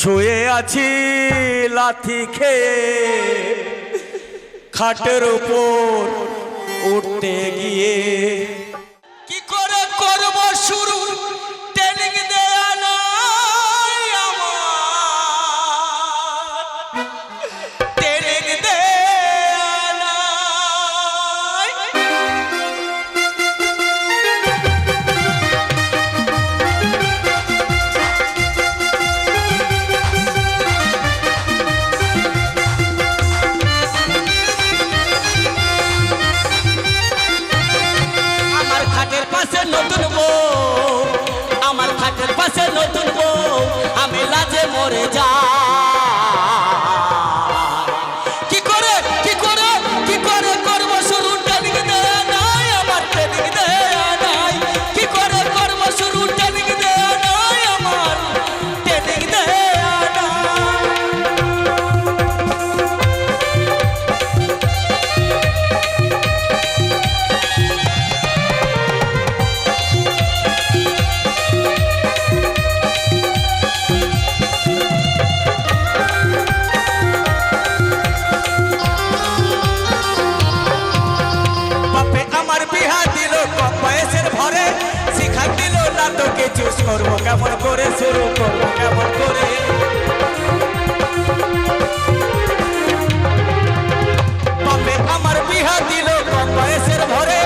শুয়ে আছি লাথি খেয়ে। খাটের উপর উঠতে গিয়ে করব কেমন করে, শুরু করব কেমন করে। বাপে আমার বিহা দিল কম বয়সের ভরে,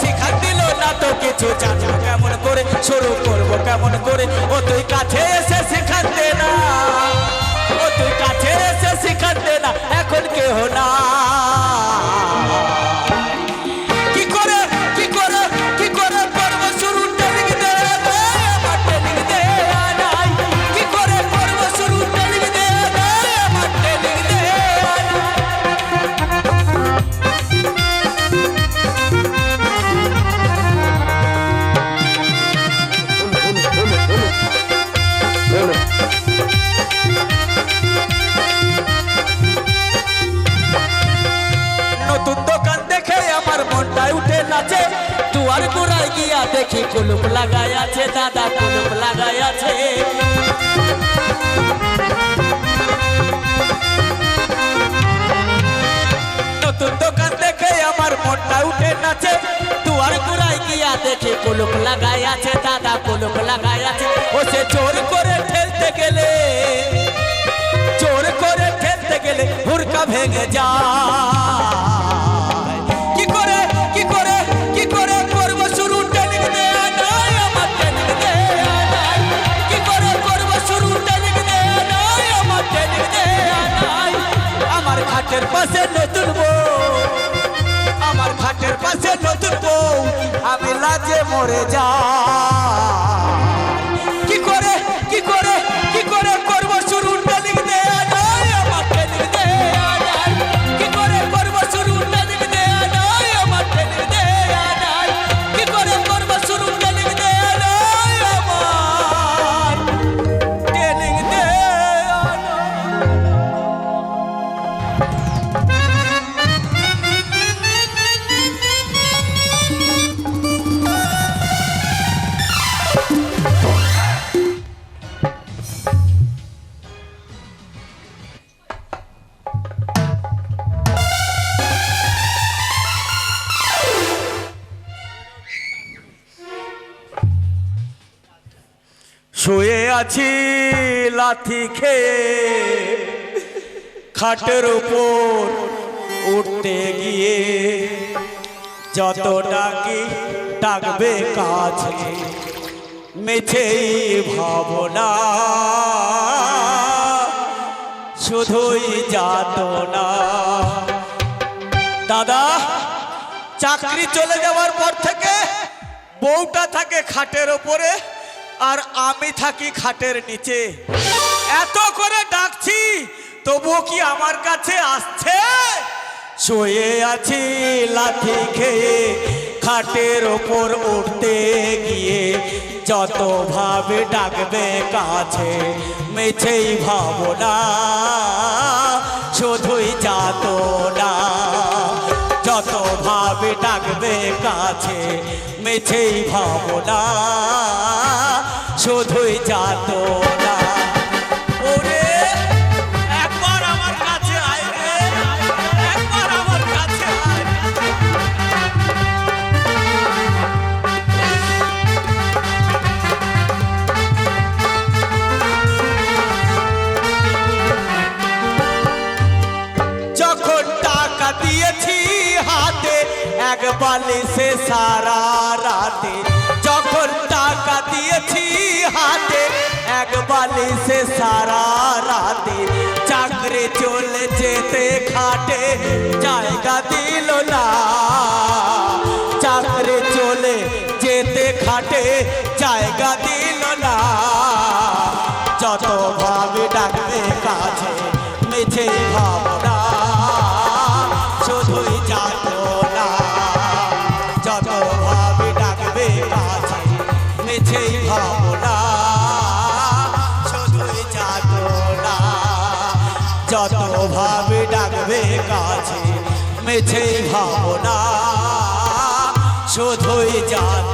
শিখা দিল না তো কিছু জানো কেমন করে, শুরু করব কেমন করে, ও তুই কাছে এসে শিখাতে না। নাচে। দুয়ার গোড়ায় গিয়া দেখি কুলুপ লাগাই আছে দাদা কুলুপ লাগাই আছে নতুন দোকান দেখে আমার মনটা উঠে নাচে। দুয়ার গোড়ায় গিয়া দেখি কুলুপ লাগাই আছে দাদা কুলুপ লাগাই আছে ও সে চোর করে ঠেলতে গেলে চোর করে ঠেলতে গেলে হুরকা ভেঙে যায়। পাশে নতুন বউ। আমার খাটের পাশে নতুন বউ। আমি লাজে মরে যাই। শুয়ে আছি লাথি খেয়ে। খাটের উপর উঠতে গিয়ে যত ডাকি ডাকবে কাছে, মেছেই ভাবনা। শুধুই যাত না দাদা, চাকরি চলে যাওয়ার পর থেকে বউটা থাকে খাটের ওপরে আর আমি থাকি খাটের নিচে। এত করে ডাকছি, তবুও কি আমার কাছে আসছে? শুয়ে আছি লাথি খেয়ে, খাটের ওপর উঠতে গিয়ে, যত ভাবে ডাকবে কাছে, মেছেই ভাবনা, শুধুই যাত না যত ভাবে ডাকবে কাছে মেছেই ভাবনা শুধুই যাত না। বালিশে সারা রাতে যখন টাকা দিয়েছি হাতে, এক বালিশে সারা রাতে চাকরি চলে যেতে খাটে, জায়গা দিল না। চাকরি চলে যেতে খাটে, জায়গা দিল না। যত ভাবে ডাকবে কাছে, মিছে ভাবনা যত ভাবে ডাকবে কাছে মিছে ভাবনা, শুধুই যাত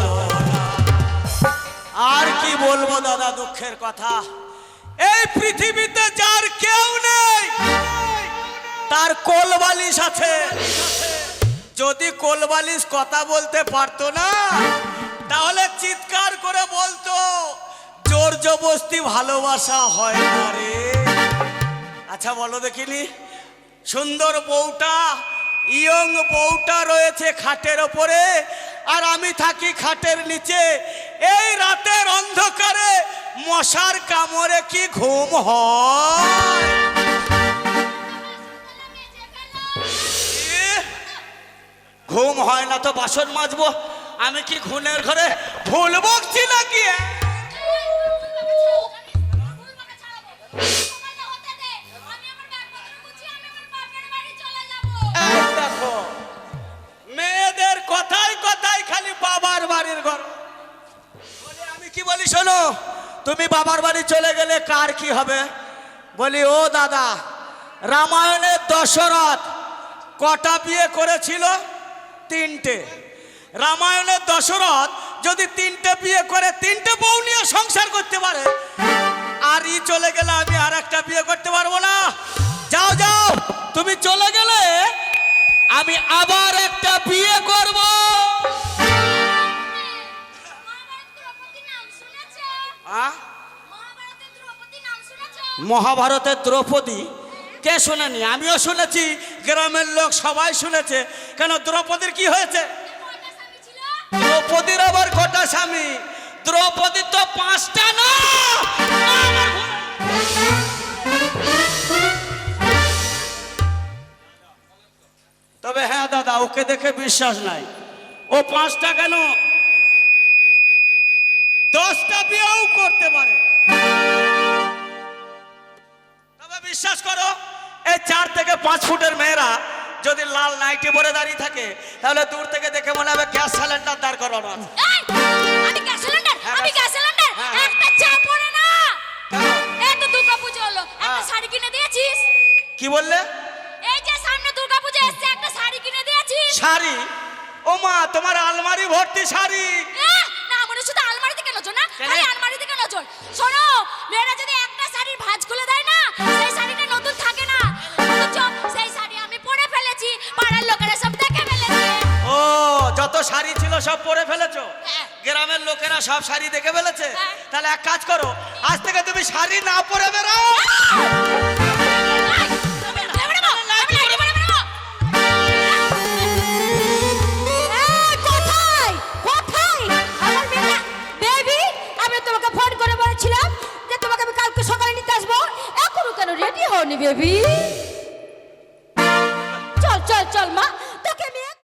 আর কি বলব দাদা দুঃখের কথা? এই পৃথিবীতে যার কেউ নেই, তার কোলবালিশ আছে। যদি কোলবালিশ কথা বলতে পারতো না, তাহলে চিৎকার করে বলতো, জোর জবস্তি ভালোবাসা হয় না রে। আচ্ছা বলো দেখিনি সুন্দর বউটা ইয়ং বউটা রয়েছে খাটের ওপরে, আর আমি থাকি খাটের নিচে। এই রাতের অন্ধকারে মশার কামড়ে কি ঘুম হয়? ঘুম হয় না তো, বাসন মাজবো। আমি কি ঘুনের ঘরে ভুল বকছি তুমি বাবার বাড়ি চলে গেলে কার কি হবে? বলি, ও দাদা, রামায়ণের দশরথ কটা বিয়ে করেছিল? তিনটে। রামায়ণের দশরথ যদি তিনটে বিয়ে করে, তিনটে বউ নিয়ে সংসার করতে পারে, আর ই চলে গেলে আমি আর একটা বিয়ে করতে পারব না। যাও যাও, তুমি চলে গেলে আমি আবার একটা বিয়ে করব। মহাভারতের দ্রৌপদী। কে শোনেনি? আমিও শুনেছি, গ্রামের লোক সবাই শুনেছে। কেন দ্রৌপদীর কি হয়েছে? দ্রৌপদীর আবার কটা স্বামী? দ্রৌপদীর তো পাঁচটা না! তবে হ্যাঁ দাদা, ওকে দেখে বিশ্বাস নাই। ও পাঁচটা কেন? দশটা বিয়েও করতে পারে। বিশ্বাস করো এই চার থেকে পাঁচ ফুটের মেয়েরা যদি লাল নাইটি পরে দাঁড়িয়ে থাকে তাহলে দূর থেকে দেখে মনে হবে গ্যাস সিলিন্ডার দাঁড় করানো আছে। আমি গ্যাস সিলিন্ডার হ্যাঁ, আমি গ্যাস- গ্যাস সিলিন্ডার হ্যাঁ, হ্যাঁ। একটা চা পড়ে না। এই তো দুর্গা পুজো হলো একটা। শাড়ি কিনে দিয়েছিস? কি বললে? এই যে সামনে দুর্গা পুজো এসছে একটা শাড়ি কিনে দিয়েছিস? শাড়ি? ও মা তোমার আলমারি ভর্তি শাড়ি। না মনে শুধু আলমারিতে কেন না সব শাড়ি দেখে ফেলেছে? হ্যাঁ। তাহলে এক কাজ করো আজ থেকে তুমি শাড়ি না পরে বেরাও